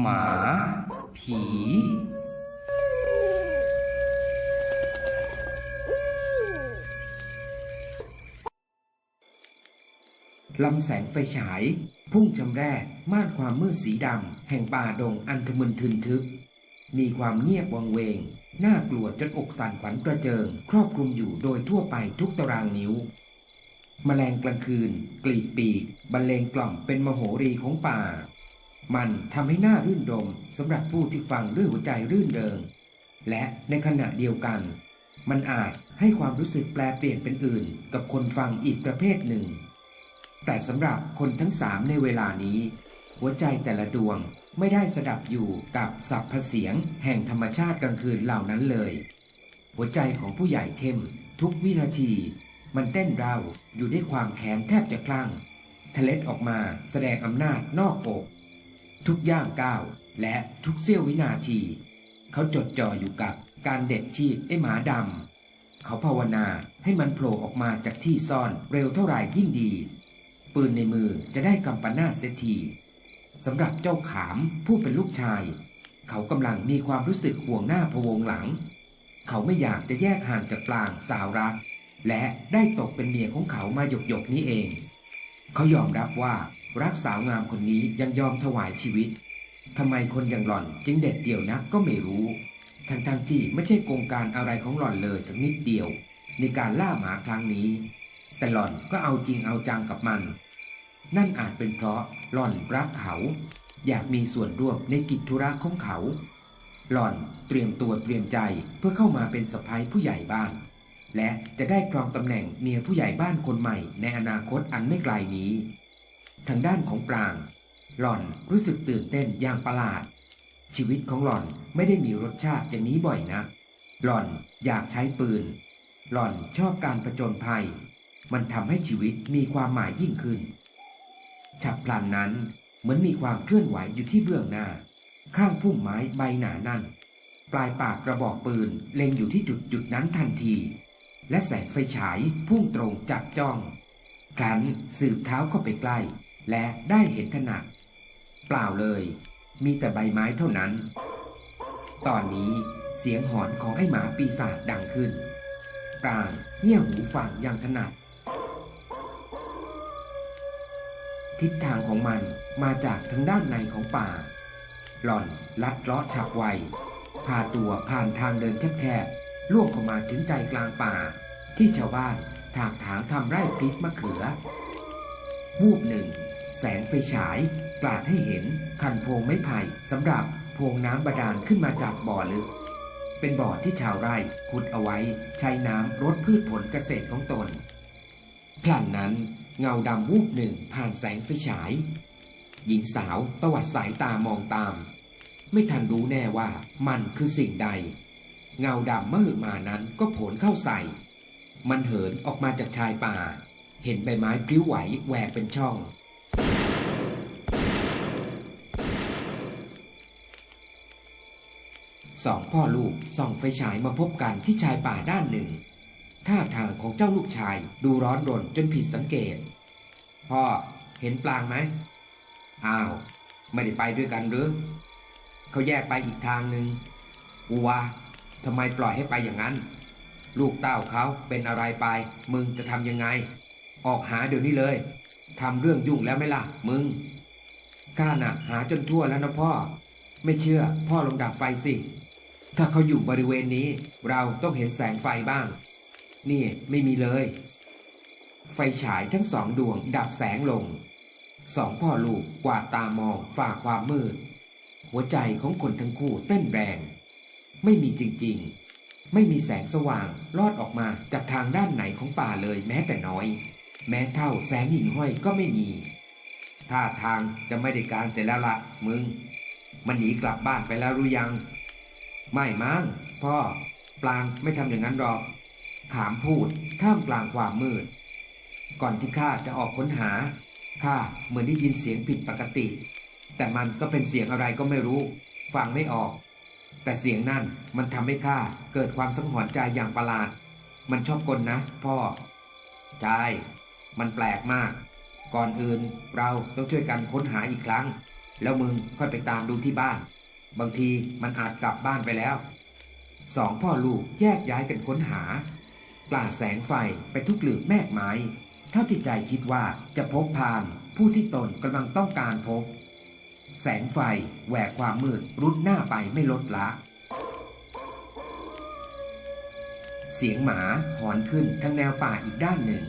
หมา ผี ลำแสงไฟฉาย พุ่งจำแรกม่านความมืดสีดำ แห่งป่าดงอันทะมึนทึนทึก มีความเงียบวังเวง น่ากลัวจนอกสั่นขวัญกระเจิง ครอบคลุมอยู่โดยทั่วไปทุกตารางนิ้วแมลงกลางคืน กลีบปีกบรรเลงกล่อมเป็นมโหรีของป่า มันทำให้หน้ารื่นรมสำหรับผู้ที่ฟังด้วยหัวใจรื่นเริง และในขณะเดียวกัน มันอาจให้ความรู้สึกแปลเปลี่ยนเป็นอื่น กับคนฟังอีกประเภทหนึ่ง แต่สำหรับคนทั้งสามในเวลานี้ หัวใจแต่ละดวงไม่ได้สดับอยู่กับสับพเสียงแห่งธรรมชาติกลางคืนเหล่านั้นเลย หัวใจของผู้ใหญ่เข้ม ทุกวินาที มันเต้นเราอยู่ด้วยความแค้นแทบจะคลั่งทะเล็ดออกมาแสดงอำนาจนอกอก ทุกย่างก้าว และทุกเสี้ยววินาที เขาจดจ่ออยู่กับการเด็ดชีพไอ้หมาดำเขาภาวนาให้มันโผล่ออกมาจากที่ซ่อนเร็วเท่าไหร่ยิ่งดี ปืนในมือจะได้กำปนาเสียทีสำหรับเจ้าขามผู้เป็นลูกชาย เขากำลังมีความรู้สึกห่วงหน้าพะวงหลัง เขาไม่อยากจะแยกห่างจากปลางสาวรัก และได้ตกเป็นเมียของเขามาหยกหยกๆนี้เอง เขายอมรับว่า รักสาวงามคนนี้ยังยอมถวายชีวิตทำไมคนอย่างหล่อนจึงเด็ดเดี่ยวนักก็ไม่รู้ ทั้งๆที่ไม่ใช่โกงการอะไรของหล่อนเลยสักนิดเดียว ในการล่าหมาครั้งนี้ แต่หล่อนก็เอาจริงเอาจังกับมัน นั่นอาจเป็นเพราะหล่อนรักเขา อยากมีส่วนร่วมในกิจธุระของเขา หล่อนเตรียมตัวเตรียมใจเพื่อเข้ามาเป็นสะพ้ยผู้ใหญ่บ้าน และจะได้ครองตำแหน่งเมียผู้ใหญ่บ้านคนใหม่ในอนาคตอันไม่ไกลนี้ ทางด้านของปราง หล่อนรู้สึกตื่นเต้นอย่างประหลาด ชีวิตของหล่อนไม่ได้มีรสชาติอย่างนี้บ่อยนะ หล่อนอยากใช้ปืน หล่อนชอบการประจนภัย มันทำให้ชีวิตมีความหมายยิ่งขึ้น ฉับพลันนั้นเหมือนมีความเคลื่อนไหวอยู่ที่เบื้องหน้า ข้างพุ่มไม้ใบหนานั่น ปลายปากกระบอกปืนเล็งอยู่ที่จุดจุดนั้นทันที และแสงไฟฉายพุ่งตรงจับจ้องครั้นสืบเท้าเข้าไปใกล้ และได้เห็นถนัดเปล่าเลย มีแต่ใบไม้เท่านั้น ตอนนี้เสียงหอนของไอ้หมาปีศาจดังขึ้นปรางเงี่ยหูฟังอย่างถนัด ทิศทางของมันมาจากทางด้านในของป่า หล่อนลัดเลาะฉับไว พาตัวผ่านทางเดินแคบๆล่วงเข้ามาถึงใจกลางป่า ที่ชาวบ้านถากถางทำไร่พริกมะเขือวูบหนึ่ง แสงไฟฉายกลาดให้เห็นคันโพงไม้ไผ่สำหรับโพงน้ำบาดาลขึ้นมาจากบ่อลึก เป็นบ่อที่ชาวไร่ขุดเอาไว้ใช้น้ำรดพืชผลเกษตรของตนพลันนั้นเงาดำวูบหนึ่งผ่านแสงไฟฉาย หญิงสาวตวัดสายตามองตาม ไม่ทันรู้แน่ว่ามันคือสิ่งใด เงาดำเมื่อมานั้นก็โผลเข้าใส่ มันเหินออกมาจากชายป่า เห็นใบไม้พลิ้วไหวแหวกเป็นช่อง สองพ่อลูกส่องไฟฉายมาพบกันที่ชายป่าด้านหนึ่ง ท่าทางของเจ้าลูกชายดูร้อนรนจนผิดสังเกต พ่อเห็นปลางไหม อ้าว ไม่ได้ไปด้วยกันหรือ เขาแยกไปอีกทางหนึ่งอูวาทำไมปล่อยให้ไปอย่างนั้น ลูกเต้าเขาเป็นอะไรไป มึงจะทำยังไง ออกหาเดี๋ยวนี้เลย ทำเรื่องยุ่งแล้วไหมล่ะ มึงข้าน่ะ หาจนทั่วแล้วนะพ่อ ไม่เชื่อ พ่อลองดับไฟสิ ถ้าเขาอยู่บริเวณนี้ เราต้องเห็นแสงไฟบ้าง นี่ไม่มีเลย ไฟฉายทั้งสองดวงดับแสงลง สองพ่อลูกกวาดตามองฝ่าความมืด หัวใจของคนทั้งคู่เต้นแรง ไม่มีจริงๆ ไม่มีแสงสว่างลอดออกมาจากทางด้านไหนของป่าเลยแม้แต่น้อย แม้เท่าแสงหิ่งห้อยก็ไม่มีท่าทางจะไม่ได้การเสร็จแล้วละมึง มันหนีกลับบ้านไปแล้วหรือยัง ไม่มั้งพ่อ ปลางไม่ทำอย่างนั้นหรอก ขามพูดท่ามกลางความมืด ก่อนที่ข้าจะออกค้นหาข้าเหมือนได้ยินเสียงผิดปกติ แต่มันก็เป็นเสียงอะไรก็ไม่รู้ ฟังไม่ออก แต่เสียงนั่นมันทำให้ข้าเกิดความสังหรณ์ใจอย่างประหลาด มันชอบกลนะพ่อใช่ มันแปลกมาก ก่อนอื่นเราต้องช่วยกันค้นหาอีกครั้ง แล้วมึงค่อยไปตามดูที่บ้าน บางทีมันอาจกลับบ้านไปแล้วสองพ่อลูกแยกย้ายกันค้นหาปล่าแสงไฟไปทุกหลืบแมกไม้ เท่าที่ใจคิดว่าจะพบพานผู้ที่ตนกำลังต้องการพบ แสงไฟแหวกความมืดรุดหน้าไปไม่ลดละ เสียงหมาหอนขึ้นทางแนวป่าอีกด้านหนึ่ง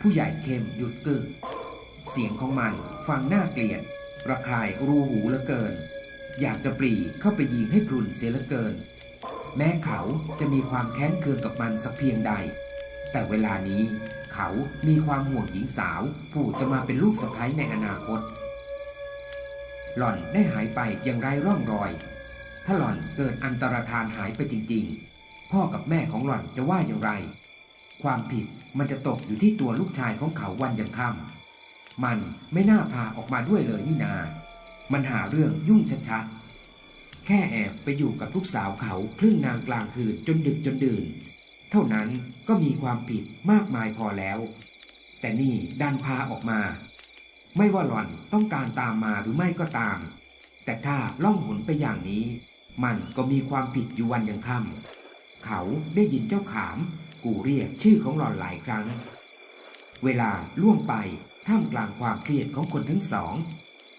ผู้ใหญ่เข้มหยุดกึก เสียงของมันฟังน่าเกลียด ระคายรูหูเหลือเกิน อยากจะปรีเข้าไปยิงให้กรุ่นเสียเหลือเกิน แม้เขาจะมีความแค้นเคืองกับมันสักเพียงใด แต่เวลานี้เขามีความห่วงหญิงสาว ผู้จะมาเป็นลูกสะใภ้ในอนาคต หล่อนได้หายไปอย่างไรร่องรอย ถ้าหล่อนเกิดอันตรธานหายไปจริง ๆ พ่อกับแม่ของหล่อนจะว่าอย่างไร ความผิดมันจะตกอยู่ที่ตัวลูกชายของเขาวันยังค่ำมันไม่น่าพาออกมาด้วยเลยนี่นา มันหาเรื่องยุ่งชัดๆ แค่แอบไปอยู่กับลูกสาวเขาครึ่งนางกลางคืนจนดึกจนดื่น เท่านั้นก็มีความผิดมากมายพอแล้ว แต่นี่ดันพาออกมา ไม่ว่าหล่อนต้องการตามมาหรือไม่ก็ตาม แต่ถ้าล่องหนไปอย่างนี้ มันก็มีความผิดอยู่วันยังค่ำเขาได้ยินเจ้าขาม กูเรียกชื่อของหล่อนหลายครั้ง เวลาล่วงไปท่ามกลางความเครียดของคนทั้งสอง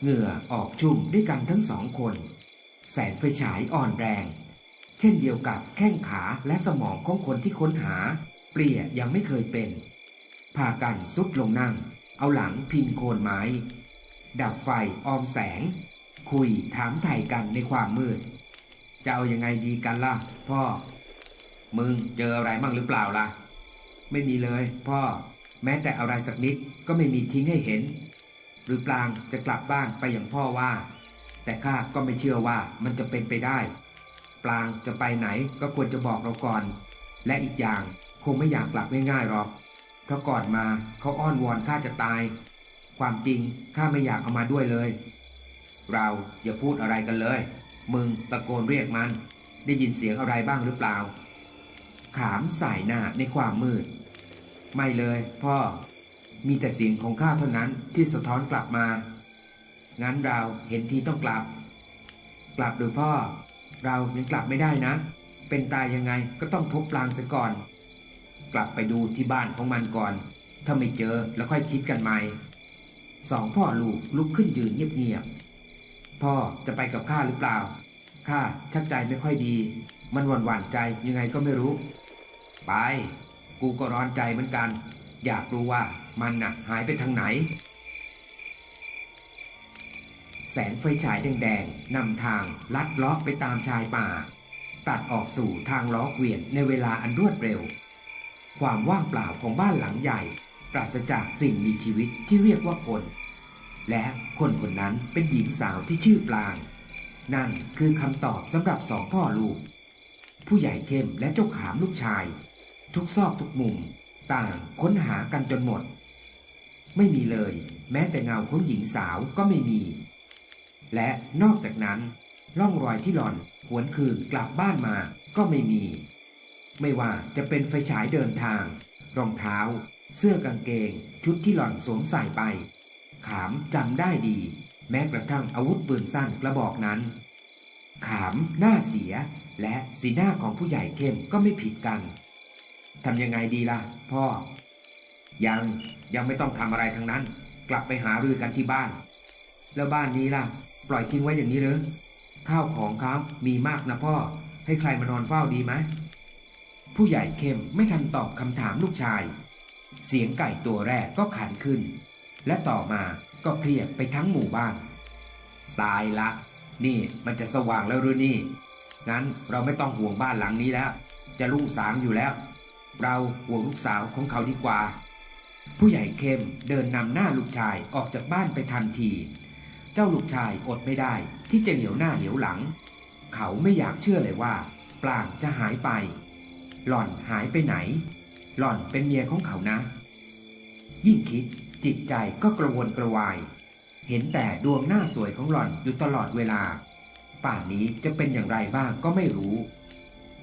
เหงื่อออกชุ่มด้วยกันทั้งสองคน แสงไฟฉายอ่อนแรง เช่นเดียวกับแข้งขาและสมองของคนที่ค้นหา เปลี่ยยังไม่เคยเป็น พากันซุดลงนั่ง เอาหลังพิงโคนไม้ ดับไฟออมแสง คุยถามไถ่กันในความมืด จะเอายังไงดีกันล่ะ พ่อ มึงเจออะไรบ้างหรือเปล่าล่ะ ไม่มีเลย พ่อ แม้แต่อะไรสักนิดก็ไม่มีทิ้งให้เห็น หรือปลางจะกลับบ้านไปอย่างพ่อว่า แต่ข้าก็ไม่เชื่อว่ามันจะเป็นไปได้ ปลางจะไปไหนก็ควรจะบอกเราก่อน และอีกอย่างคงไม่อยากกลับง่ายๆหรอก เพราะก่อนมาเขาอ้อนวอนข้าจะตาย ความจริงข้าไม่อยากเอามาด้วยเลย เราอย่าพูดอะไรกันเลย มึงตะโกนเรียกมัน ได้ยินเสียงอะไรบ้างหรือเปล่า ขามสายหน้าในความมืด ไม่เลยพ่อ มีแต่เสียงของข้าเท่านั้นที่สะท้อนกลับมา งั้นเราเห็นทีต้องกลับ กลับหรือพ่อ เรายังกลับไม่ได้นะ เป็นตายยังไงก็ต้องพบปลางซะก่อน กลับไปดูที่บ้านของมันก่อน ถ้าไม่เจอแล้วค่อยคิดกันใหม่สองพ่อลูกลุกขึ้นยืนเงียบๆ พ่อจะไปกับข้าหรือเปล่า ข้าชักใจไม่ค่อยดี มันหวั่นหวั่นใจยังไงก็ไม่รู้ ไป กูก็ร้อนใจเหมือนกัน อยากรู้ว่ามันน่ะหายไปทางไหน แสงไฟฉายแดงๆนำทางลัดเลาะไปตามชายป่า ตัดออกสู่ทางล้อเกวียนในเวลาอันรวดเร็ว ความว่างเปล่าของบ้านหลังใหญ่ ปราศจากสิ่งมีชีวิตที่เรียกว่าคน และคนคนนั้นเป็นหญิงสาวที่ชื่อปลางนั่นคือคำตอบสำหรับสองพ่อลูก ผู้ใหญ่เข้มและเจ้าขามลูกชาย ทุกซอกทุกมุม ต่างค้นหากันจนหมด ไม่มีเลย แม้แต่เงาของหญิงสาวก็ไม่มี และนอกจากนั้น ร่องรอยที่หล่อนหวนคืนกลับบ้านมาก็ไม่มี ไม่ว่าจะเป็นไฟฉายเดินทาง รองเท้า เสื้อกางเกง ชุดที่หล่อนสวมใส่ไป ขามจำได้ดี แม้กระทั่งอาวุธปืนสั้นกระบอกนั้น ขามหน้าเสียและสีหน้าของผู้ใหญ่เข้มก็ไม่ผิดกัน ทำยังไงดีล่ะ พ่อ ยังยังไม่ต้องทำอะไรทั้งนั้น กลับไปหารือกันที่บ้าน แล้วบ้านนี้ล่ะ ปล่อยทิ้งไว้อย่างนี้เลยข้าวของเขามีมากนะพ่อ ให้ใครมานอนเฝ้าดีไหมผู้ใหญ่เข้มไม่ทันตอบคำถามลูกชาย เสียงไก่ตัวแรกก็ขันขึ้น และต่อมาก็เครียดไปทั้งหมู่บ้าน ตายละ นี่มันจะสว่างแล้วหรือนี่ งั้นเราไม่ต้องห่วงบ้านหลังนี้แล้ว จะลุ่งสางอยู่แล้ว เราห่วงลูกสาวของเขาดีกว่า ผู้ใหญ่เข้มเดินนำหน้าลูกชายออกจากบ้านไปทันที เจ้าลูกชายอดไม่ได้ที่จะเหลียวหน้าเหลียวหลัง เขาไม่อยากเชื่อเลยว่าปลางจะหายไป หล่อนหายไปไหน หล่อนเป็นเมียของเขานะ ยิ่งคิดจิตใจก็กระวนกระวาย เห็นแต่ดวงหน้าสวยของหล่อนอยู่ตลอดเวลา ป่านนี้จะเป็นอย่างไรบ้างก็ไม่รู้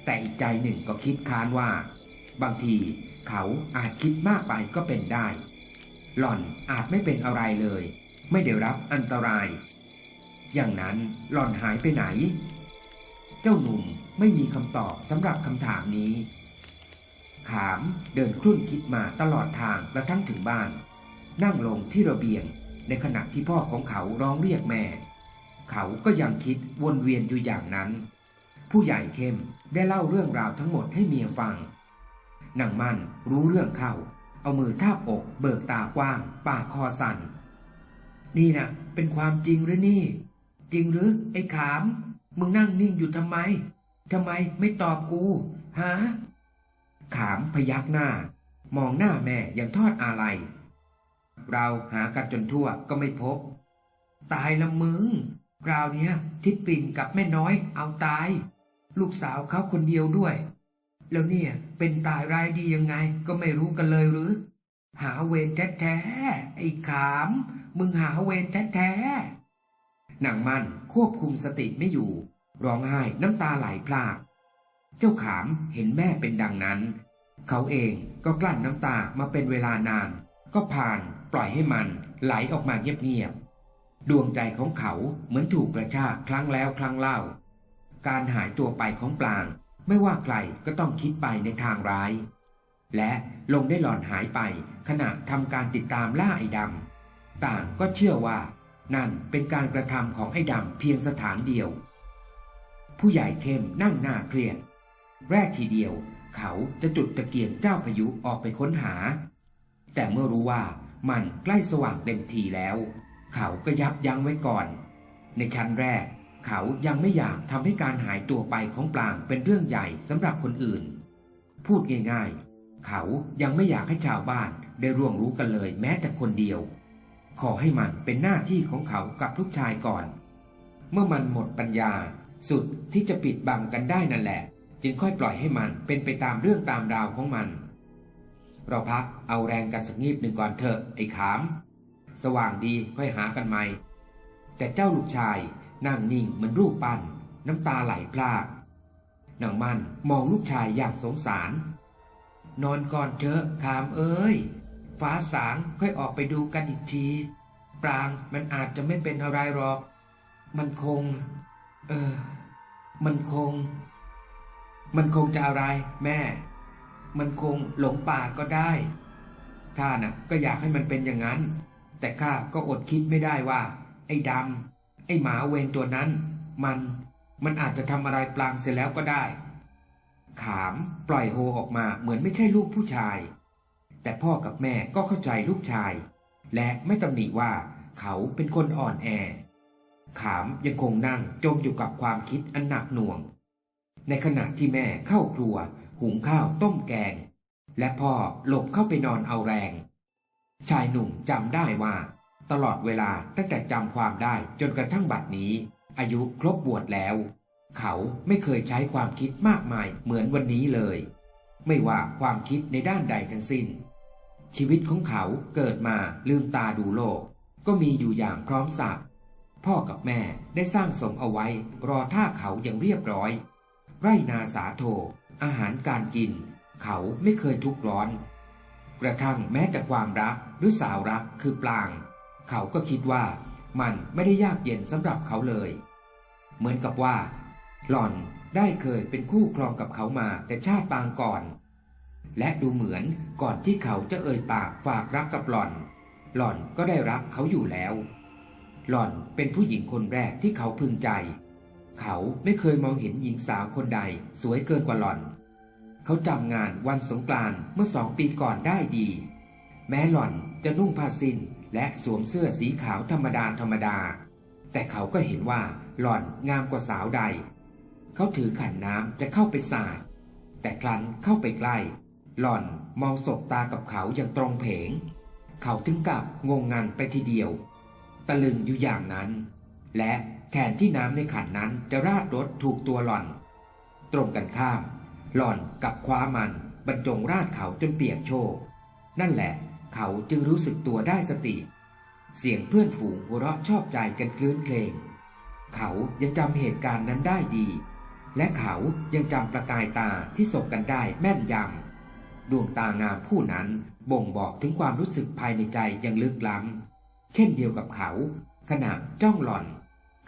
แต่อีกใจหนึ่งก็คิดค้านว่า บางทีเขาอาจคิดมากไปก็เป็นได้ หล่อนอาจไม่เป็นอะไรเลย ไม่ได้รับอันตราย อย่างนั้นหล่อนหายไปไหน เจ้าหนุ่มไม่มีคำตอบสำหรับคำถามนี้ ขามเดินครุ่นคิดมาตลอดทางกระทั่งถึงบ้าน นั่งลงที่ระเบียง ในขณะที่พ่อของเขาร้องเรียกแม่ เขาก็ยังคิดวนเวียนอยู่อย่างนั้น ผู้ใหญ่เข้มได้เล่าเรื่องราวทั้งหมดให้เมียฟัง นางมั่นรู้เรื่องเข้า เอามือทาบอก เบิกตากว้าง ปากคอสั่น นี่นะเป็นความจริงหรือนี่ จริงหรือ ไอ้ขาม มึงนั่งนิ่งอยู่ทำไมทำไมไม่ตอบกู ฮะ ขามพยักหน้า มองหน้าแม่อย่างทอดอาลัย เราหากันจนทั่วก็ไม่พบ ตายละมึงคราวนี้ทิดปิ่นกับแม่น้อยเอาตาย ลูกสาวเขาคนเดียวด้วย แล้วเนี่ย เป็นตายรายดียังไง ก็ไม่รู้กันเลยหรือ หาเวรแท้ๆไอ้ขาม มึงหาเวรแท้ๆนางมันควบคุมสติไม่อยู่ ร้องไห้น้ำตาไหลพราก เจ้าขามเห็นแม่เป็นดังนั้น เขาเองก็กลั้นน้ำตามาเป็นเวลานาน ก็ผ่านปล่อยให้มันไหลออกมาเงียบๆดวงใจของเขาเหมือนถูกกระชากครั้งแล้วครั้งเล่า การหายตัวไปของปลาง ไม่ว่าใครก็ต้องคิดไปในทางร้าย และลงได้หลอนหายไปขณะทำการติดตามล่าไอ้ดำต่างก็เชื่อว่า นั่นเป็นการกระทำของไอ้ดำเพียงสถานเดียว ผู้ใหญ่เข้มนั่งหน้าเครียด แรกทีเดียว เขาจะจุดตะเกียงเจ้าพายุออกไปค้นหา แต่เมื่อรู้ว่ามันใกล้สว่างเต็มทีแล้ว เขาก็ยับยั้งไว้ก่อน ในชั้นแรก เขายังไม่อยากทำให้การหายตัวไปของปลางเป็นเรื่องใหญ่สำหรับคนอื่น พูดง่ายๆ เขายังไม่อยากให้ชาวบ้านได้ร่วงรู้กันเลยแม้แต่คนเดียว ขอให้มันเป็นหน้าที่ของเขากับลูกชายก่อน เมื่อมันหมดปัญญาสุดที่จะปิดบังกันได้นั่นแหละ จึงค่อยปล่อยให้มันเป็นไปตามเรื่องตามราวของมัน เราพักเอาแรงกันสักงีบหนึ่งก่อนเถอะไอ้ขาม สว่างดีค่อยหากันใหม่แต่เจ้าลูกชาย นั่งนิ่งเหมือนรูปปั้นน้ำตาไหลพรากนางมันมองลูกชายอย่างสงสาร นอนก่อนเถอะขามเอ้ย ฟ้าสางค่อยออกไปดูกันอีกที ปรางมันอาจจะไม่เป็นอะไรหรอก มันคง เออ มันคง มันคงจะอะไร แม่ มันคงหลงป่าก็ได้ข้าน่ะ ก็อยากให้มันเป็นอย่างนั้น แต่ข้าก็อดคิดไม่ได้ว่า ไอ้ดำ ไอ้หมาเวรตัวนั้น มันมันอาจจะทำอะไรปลางเสร็จแล้วก็ได้ ขามปล่อยโฮออกมาเหมือนไม่ใช่ลูกผู้ชาย แต่พ่อกับแม่ก็เข้าใจลูกชาย และไม่ตำหนิว่าเขาเป็นคนอ่อนแอ ขามยังคงนั่งจมอยู่กับความคิดอันหนักหน่วง ในขณะที่แม่เข้าครัว หุงข้าวต้มแกง และพ่อหลบเข้าไปนอนเอาแรง ชายหนุ่มจำได้ว่า ตลอดเวลาตั้งแต่จำความได้จนกระทั่งบัดนี้ อายุครบบวชแล้ว เขาไม่เคยใช้ความคิดมากมายเหมือนวันนี้เลย ไม่ว่าความคิดในด้านใดทั้งสิ้น ชีวิตของเขาเกิดมาลืมตาดูโลก ก็มีอยู่อย่างพร้อมสับพ่อกับแม่ได้สร้างสมเอาไว้รอท่าเขาอย่างเรียบร้อย ไรนาสาโท อาหารการกิน เขาไม่เคยทุกข์ร้อน กระทั่งแม้แต่ความรักหรือสาวรักคือปลาง เขาก็คิดว่ามันไม่ได้ยากเย็นสำหรับเขาเลย เหมือนกับว่า หล่อนได้เคยเป็นคู่ครองกับเขามาแต่ชาติปางก่อน และดูเหมือนก่อนที่เขาจะเอ่ยปากฝากรักกับหล่อน หล่อนก็ได้รักเขาอยู่แล้ว หล่อนเป็นผู้หญิงคนแรกที่เขาพึงใจ เขาไม่เคยมองเห็นหญิงสาวคนใดสวยเกินกว่าหล่อน เขาจำงานวันสงกรานต์เมื่อสองปีก่อนได้ดี แม้หล่อนจะนุ่งผ้าสิ้น และสวมเสื้อสีขาวธรรมดาธรรมดา แต่เขาก็เห็นว่าหล่อนงามกว่าสาวใด เขาถือขันน้ำจะเข้าไปสาด แต่ครั้นเข้าไปใกล้ หล่อนมองสบตากับเขาอย่างตรงเพง เขาถึงกับงงงันไปทีเดียว ตะลึงอยู่อย่างนั้น และแทนที่น้ำในขันนั้นจะราดรถถูกตัวหล่อน ตรงกันข้าม หล่อนกับคว้ามันบรรจงราดเขาจนเปียกโชกนั่นแหละ เขาจึงรู้สึกตัวได้สติ เสียงเพื่อนฝูงหัวเราะชอบใจกันคลื้นเคลงเขายังจำเหตุการณ์นั้นได้ดี และเขายังจำประกายตาที่สบกันได้แม่นยำดวงตางามคู่นั้นบ่งบอกถึงความรู้สึกภายในใจย่างลึกล้ำ เช่นเดียวกับเขา ขณะจ้องหล่อน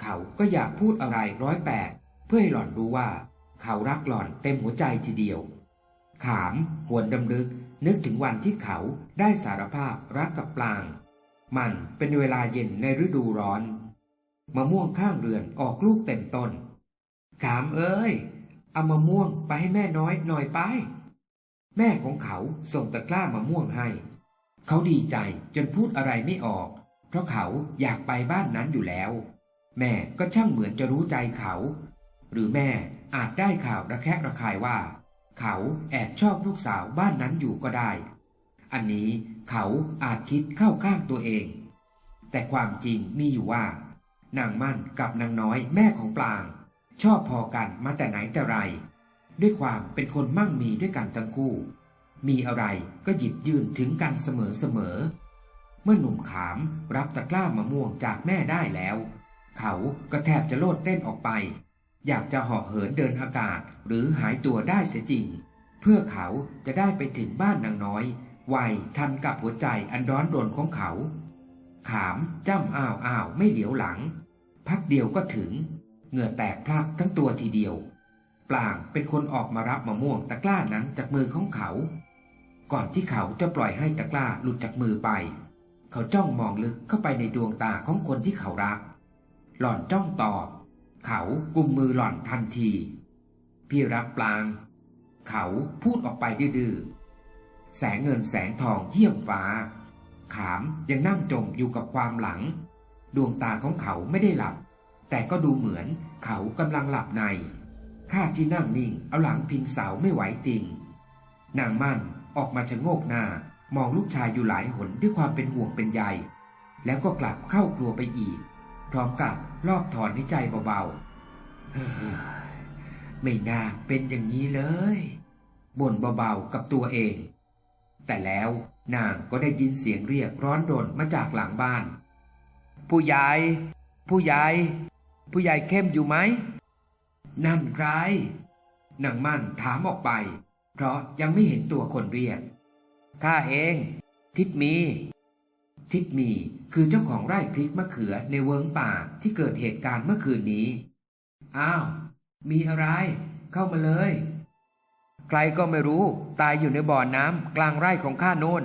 เขาก็อยากพูดอะไรร้อยแปดเพื่อให้หล่อนรู้ว่า เขารักหล่อนเต็มหัวใจทีเดียว ขามหวนดำลึก นึกถึงวันที่เขาได้สารภาพรักกับปลาง มันเป็นเวลาเย็นในฤดูร้อน มะม่วงข้างเรือนออกลูกเต็มต้น ขามเอ้ย เอามะม่วงไปให้แม่น้อยหน่อยไป แม่ของเขาส่งตะกร้ามะม่วงให้ เขาดีใจจนพูดอะไรไม่ออก เพราะเขาอยากไปบ้านนั้นอยู่แล้ว แม่ก็ช่างเหมือนจะรู้ใจเขา หรือแม่อาจได้ข่าวระแคะระคายว่า เขาแอบชอบลูกสาวบ้านนั้นอยู่ก็ได้ อันนี้เขาอาจคิดเข้าข้างตัวเอง แต่ความจริงมีอยู่ว่า นางมั่นกับนางน้อยแม่ของปลาง ชอบพอกันมาแต่ไหนแต่ไร ด้วยความเป็นคนมั่งมีด้วยกันทั้งคู่ มีอะไรก็หยิบยื่นถึงกันเสมอเสมอ เมื่อหนุ่มขามรับตะกร้ามะม่วงจากแม่ได้แล้ว เขาก็แทบจะโลดเต้นออกไป อยากจะเหาะเหินเดินอากาศหรือหายตัวได้เสียจริง เพื่อเขาจะได้ไปถึงบ้านนางน้อยไวทันกับหัวใจอันร้อนรนของเขา ขามจ้ำอ้าวอ้าวไม่เหลียวหลัง พักเดียวก็ถึง เหงื่อแตกพลักทั้งตัวทีเดียว ปลางเป็นคนออกมารับมะม่วงตะกร้านั้นจากมือของเขา ก่อนที่เขาจะปล่อยให้ตะกร้าหลุดจากมือไป เขาจ้องมองลึกเข้าไปในดวงตาของคนที่เขารัก หล่อนจ้องตอบ เขากุมมือหล่อนทันที พี่รักปลาง เขาพูดออกไปดื้อแสงเงินแสงทองเยี่ยมฟ้า ขามยังนั่งจมอยู่กับความหลัง ดวงตาของเขาไม่ได้หลับ แต่ก็ดูเหมือนเขากำลังหลับใน ข้าที่นั่งนิ่งเอาหลังพิงเสาไม่ไหวติง นางมั่นออกมาชะโงกหน้ามองลูกชายอยู่หลายหนด้วยความเป็นห่วงเป็นใย แล้วก็กลับเข้าครัวไปอีก พร้อมกับรอบถอนให้ใจเบาๆ ไม่น่าเป็นอย่างนี้เลยบ่นเบาๆกับตัวเอง แต่แล้วนางก็ได้ยินเสียงเรียกร้อนรนมาจากหลังบ้าน ผู้ใหญ่ ผู้ใหญ่ ผู้ใหญ่เข้มอยู่ไหม นั่นใคร นางมั่นถามออกไป เพราะยังไม่เห็นตัวคนเรียก ข้าเอง ทิดมี ทิดมีคือเจ้าของไร่พริกมะเขือในเวิงป่าที่เกิดเหตุการณ์เมื่อคืนนี้ อ้าว มีอะไร เข้ามาเลย ใครก็ไม่รู้ ตายอยู่ในบ่อน้ำกลางไร่ของข้าโน่น